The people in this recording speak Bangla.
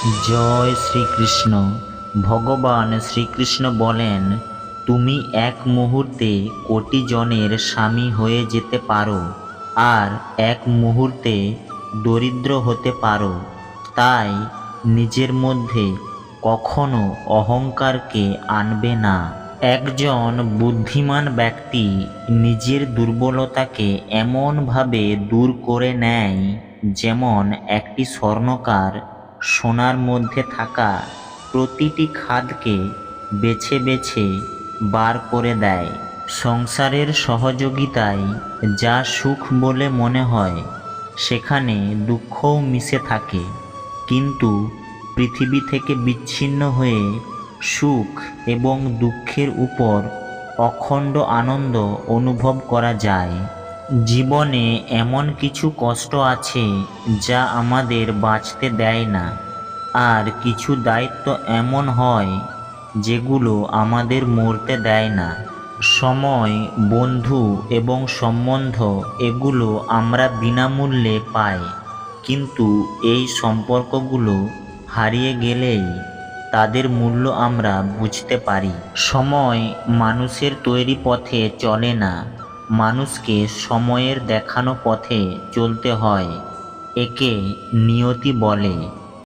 জয় শ্রীকৃষ্ণ। ভগবান শ্রীকৃষ্ণ বলেন, তুমি এক মুহূর্তে কোটি জনের স্বামী হয়ে যেতে পারো আর এক মুহূর্তে দরিদ্র হতে পারো। তাই নিজের মধ্যে কখনো অহংকারকে আনবে না। একজন বুদ্ধিমান ব্যক্তি নিজের দুর্বলতাকে এমনভাবে দূর করে নেয় যেমন একটি স্বর্ণকার সোনার মধ্যে থাকা প্রতিটি খাদকে বেছে বেছে বার করে দেয়। সংসারের সহযোগিতায় যা সুখ বলে মনে হয়, সেখানে দুঃখও মিশে থাকে। কিন্তু পৃথিবী থেকে বিচ্ছিন্ন হয়ে সুখ এবং দুঃখের উপর অখণ্ড আনন্দ অনুভব করা যায়। জীবনে এমন কিছু কষ্ট আছে যা আমাদের বাঁচতে দেয় না। আর কিছু দায়িত্ব এমন হয় যেগুলো আমাদের মরতে দেয় না। সময়, বন্ধু এবং সম্বন্ধ এগুলো আমরা বিনামূল্যে পাই। কিন্তু এই সম্পর্কগুলো হারিয়ে গেলেই তাদের মূল্য আমরা বুঝতে পারি। সময় মানুষের তৈরি পথে চলে না। মানুষকে সময়ের দেখানো পথে চলতে হয় একে নিয়তি বলে।